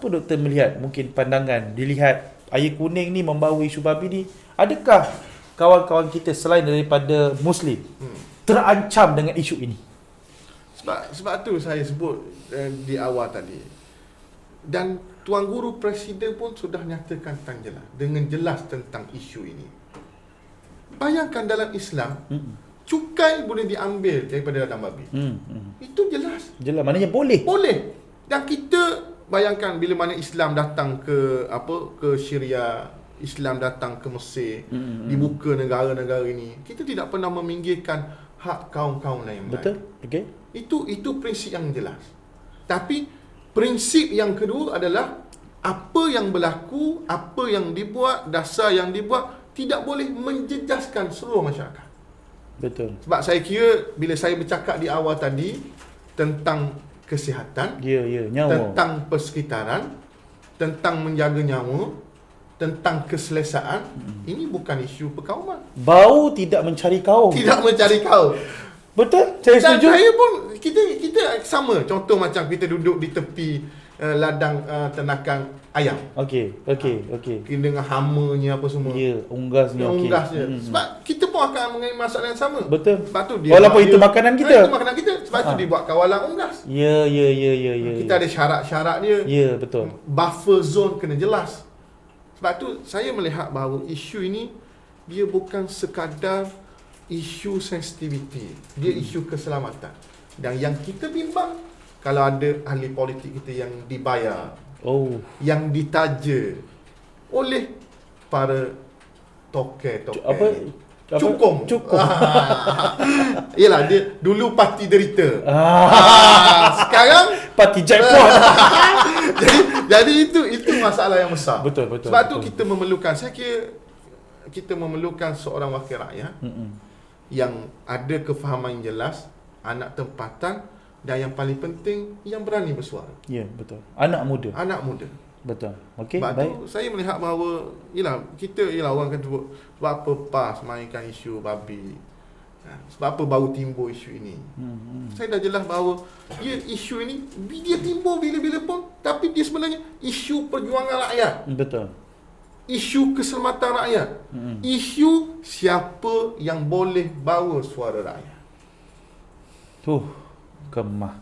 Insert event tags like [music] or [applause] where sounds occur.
Apa doktor melihat mungkin pandangan dilihat air kuning ni membawa isu babi ni adakah kawan-kawan kita selain daripada muslim Hmm. terancam dengan isu ini? Sebab sebab tu saya sebut uh, di awal tadi. Dan tuan guru presiden pun sudah nyatakan tentang jelas dengan jelas tentang isu ini. Bayangkan dalam Islam Hmm. cukai boleh diambil daripada ladang babi. Hmm. hmm. Itu jelas. Jelas maknanya boleh. Boleh. Dan kita bayangkan bila mana Islam datang ke apa ke Syria, Islam datang ke Mesir, Hmm, hmm. dibuka negara-negara ini, kita tidak pernah meminggirkan hak kaum-kaum lain. Betul? Okey. Itu itu prinsip yang jelas. Tapi prinsip yang kedua adalah apa yang berlaku, apa yang dibuat, dasar yang dibuat tidak boleh menjejaskan seluruh masyarakat. Betul. Sebab saya kira bila saya bercakap di awal tadi tentang kesihatan, Ya, ya, nyawa. tentang persekitaran, tentang menjaga nyawa, tentang keselesaan, ini bukan isu perkauman. Bau tidak mencari kaum. Tidak mencari kaum. Betul? Saya Dan setuju. saya pun kita kita sama. Contoh macam kita duduk di tepi uh, ladang uh, ternakan ayam. Okey, okey, okey. Kita dengan hamanya apa semua. Ya, unggasnya okey. unggasnya. Hmm. Sebab kita pun akan mengalami masalah yang sama. Betul. Sebab tu Walaupun itu makanan kita. Ha, itu makanan kita. Sebab tu Ha. dia buat kawalan unggas. Ya, ya, ya, ya, ya. Kita ada syarat-syarat dia. Ya, betul. Buffer zone kena jelas. Sebab tu saya melihat bahawa isu ini dia bukan sekadar isu sensitivity. Dia Hmm. isu keselamatan. Dan yang kita bimbang kalau ada ahli politik kita yang dibayar, Oh, yang ditaja oleh para toke-toke. apa? apa? Cukong. Cukong. [laughs] Yalah dia dulu parti derita. Ah, Ah, sekarang parti jackpot. [laughs] jadi jadi itu itu masalah yang besar. Betul, betul, Sebab tu betul. kita memerlukan saya kira kita memerlukan seorang wakil rakyat Mm-mm. yang ada kefahaman yang jelas, anak tempatan dan yang paling penting yang berani bersuara. Ya, betul. Anak muda. Anak muda. Betul. Okey, baik. tu saya melihat bahawa yalah kita yalah orang sebut sebab apa PAS mainkan isu babi. Ha, Sebab apa baru timbul isu ini. Hmm, hmm. Saya dah jelas bahawa dia isu ini dia timbul bila-bila pun tapi dia sebenarnya isu perjuangan rakyat, Betul. isu keselamatan rakyat, Hmm. isu siapa yang boleh bawa suara rakyat. Tuh, 甘啊